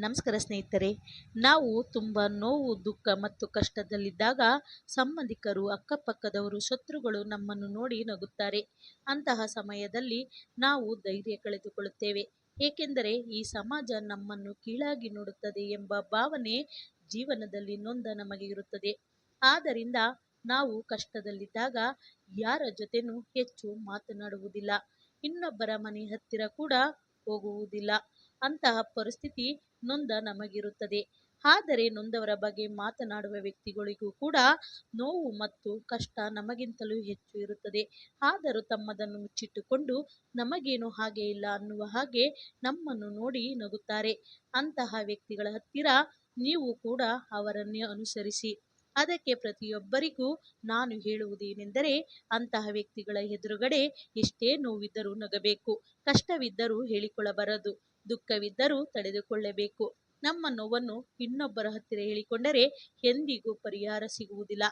ನಮಸ್ಕಾರ ಸ್ನೇಹಿತರೆ, ನಾವು ತುಂಬ ನೋವು, ದುಃಖ ಮತ್ತು ಕಷ್ಟದಲ್ಲಿದ್ದಾಗ ಸಂಬಂಧಿಕರು, ಅಕ್ಕಪಕ್ಕದವರು, ಶತ್ರುಗಳು ನಮ್ಮನ್ನು ನೋಡಿ ನಗುತ್ತಾರೆ. ಅಂತಹ ಸಮಯದಲ್ಲಿ ನಾವು ಧೈರ್ಯ ಕಳೆದುಕೊಳ್ಳುತ್ತೇವೆ. ಏಕೆಂದರೆ ಈ ಸಮಾಜ ನಮ್ಮನ್ನು ಕೀಳಾಗಿ ನೋಡುತ್ತದೆ ಎಂಬ ಭಾವನೆ ಜೀವನದಲ್ಲಿ ನೊಂದ ನಮಗೆ ಇರುತ್ತದೆ. ಆದ್ದರಿಂದ ನಾವು ಕಷ್ಟದಲ್ಲಿದ್ದಾಗ ಯಾರ ಜೊತೆನೂ ಹೆಚ್ಚು ಮಾತನಾಡುವುದಿಲ್ಲ. ಇನ್ನೊಬ್ಬರ ಮನೆ ಹತ್ತಿರ ಕೂಡ ಹೋಗುವುದಿಲ್ಲ. ಅಂತಹ ಪರಿಸ್ಥಿತಿ ನೊಂದ ನಮಗಿರುತ್ತದೆ. ಆದರೆ ನೊಂದವರ ಬಗ್ಗೆ ಮಾತನಾಡುವ ವ್ಯಕ್ತಿಗಳಿಗೂ ಕೂಡ ನೋವು ಮತ್ತು ಕಷ್ಟ ನಮಗಿಂತಲೂ ಹೆಚ್ಚು ಇರುತ್ತದೆ. ಆದರೂ ತಮ್ಮದನ್ನು ಮುಚ್ಚಿಟ್ಟುಕೊಂಡು ನಮಗೇನು ಹಾಗೆ ಇಲ್ಲ ಅನ್ನುವ ಹಾಗೆ ನಮ್ಮನ್ನು ನೋಡಿ ನಗುತ್ತಾರೆ. ಅಂತಹ ವ್ಯಕ್ತಿಗಳ ಹತ್ತಿರ ನೀವು ಕೂಡ ಅವರನ್ನೇ ಅನುಸರಿಸಿ. ಅದಕ್ಕೆ ಪ್ರತಿಯೊಬ್ಬರಿಗೂ ನಾನು ಹೇಳುವುದೇನೆಂದರೆ ಅಂತಹ ವ್ಯಕ್ತಿಗಳ ಎದುರುಗಡೆ ಎಷ್ಟೇ ನೋವಿದ್ದರೂ ನಗಬೇಕು, ಕಷ್ಟವಿದ್ದರೂ ಹೇಳಿಕೊಳ್ಳಬಾರದು, ದುಃಖವಿದ್ದರೂ ತಡೆದುಕೊಳ್ಳಬೇಕು. ನಮ್ಮ ನೋವನ್ನು ಇನ್ನೊಬ್ಬರ ಹತ್ತಿರ ಹೇಳಿಕೊಂಡರೆ ಎಂದಿಗೂ ಪರಿಹಾರ ಸಿಗುವುದಿಲ್ಲ.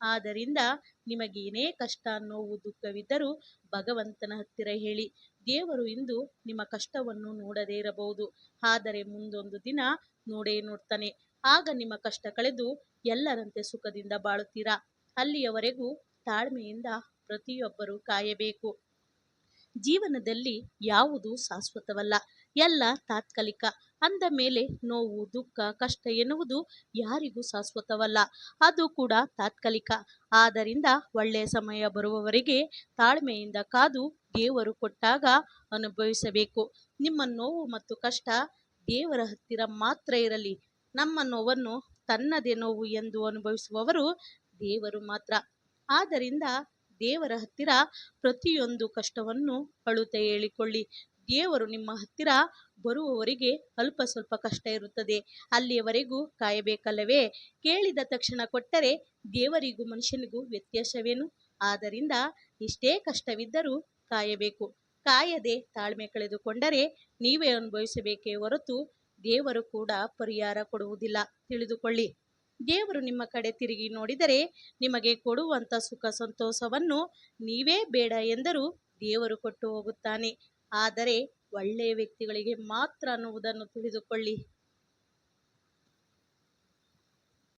ಆದ್ದರಿಂದ ನಿಮಗೇನೇ ಕಷ್ಟ, ನೋವು, ದುಃಖವಿದ್ದರೂ ಭಗವಂತನ ಹತ್ತಿರ ಹೇಳಿ. ದೇವರು ಇಂದು ನಿಮ್ಮ ಕಷ್ಟವನ್ನು ನೋಡದೇ ಇರಬಹುದು. ಆದರೆ ಮುಂದೊಂದು ದಿನ ನೋಡೇ ನೋಡ್ತಾನೆ. ಆಗ ನಿಮ್ಮ ಕಷ್ಟ ಕಳೆದು ಎಲ್ಲರಂತೆ ಸುಖದಿಂದ ಬಾಳುತ್ತೀರಾ? ಅಲ್ಲಿಯವರೆಗೂ ತಾಳ್ಮೆಯಿಂದ ಪ್ರತಿಯೊಬ್ಬರು ಕಾಯಬೇಕು. ಜೀವನದಲ್ಲಿ ಯಾವುದು ಶಾಶ್ವತವಲ್ಲ. ಎಲ್ಲ ತಾತ್ಕಾಲಿಕ. ಅಂದ ಮೇಲೆ ನೋವು, ದುಃಖ, ಕಷ್ಟ ಎನ್ನುವುದು ಯಾರಿಗೂ ಶಾಶ್ವತವಲ್ಲ. ಅದು ಕೂಡ ತಾತ್ಕಾಲಿಕ. ಆದ್ದರಿಂದ ಒಳ್ಳೆಯ ಸಮಯ ಬರುವವರೆಗೆ ತಾಳ್ಮೆಯಿಂದ ಕಾದು ದೇವರು ಕೊಟ್ಟಾಗ ಅನುಭವಿಸಬೇಕು. ನಿಮ್ಮ ನೋವು ಮತ್ತು ಕಷ್ಟ ದೇವರ ಹತ್ತಿರ ಮಾತ್ರ ಇರಲಿ. ನಮ್ಮ ನೋವನ್ನು ತನ್ನದೇ ನೋವು ಎಂದು ಅನುಭವಿಸುವವರು ದೇವರು ಮಾತ್ರ. ಆದ್ದರಿಂದ ದೇವರ ಹತ್ತಿರ ಪ್ರತಿಯೊಂದು ಕಷ್ಟವನ್ನು ಅಳುತ ಹೇಳಿಕೊಳ್ಳಿ. ದೇವರು ನಿಮ್ಮ ಹತ್ತಿರ ಬರುವವರಿಗೆ ಅಲ್ಪ ಸ್ವಲ್ಪ ಕಷ್ಟ ಇರುತ್ತದೆ. ಅಲ್ಲಿಯವರೆಗೂ ಕಾಯಬೇಕಲ್ಲವೇ? ಕೇಳಿದ ತಕ್ಷಣ ಕೊಟ್ಟರೆ ದೇವರಿಗೂ ಮನುಷ್ಯನಿಗೂ ವ್ಯತ್ಯಾಸವೇನು? ಆದ್ದರಿಂದ ಇಷ್ಟೇ ಕಷ್ಟವಿದ್ದರೂ ಕಾಯಬೇಕು. ಕಾಯದೆ ತಾಳ್ಮೆ ಕಳೆದುಕೊಂಡರೆ ನೀವೇ ಅನುಭವಿಸಬೇಕೇ ಹೊರತು ದೇವರು ಕೂಡ ಪರಿಹಾರ ಕೊಡುವುದಿಲ್ಲ. ತಿಳಿದುಕೊಳ್ಳಿ. ದೇವರು ನಿಮ್ಮ ಕಡೆ ತಿರುಗಿ ನೋಡಿದರೆ ನಿಮಗೆ ಕೊಡುವಂಥ ಸುಖ ಸಂತೋಷವನ್ನು ನೀವೇ ಬೇಡ ಎಂದರೂ ದೇವರು ಕೊಟ್ಟು ಹೋಗುತ್ತಾನೆ. ಆದರೆ ಒಳ್ಳೆಯ ವ್ಯಕ್ತಿಗಳಿಗೆ ಮಾತ್ರ ಅನ್ನುವುದನ್ನು ತಿಳಿದುಕೊಳ್ಳಿ.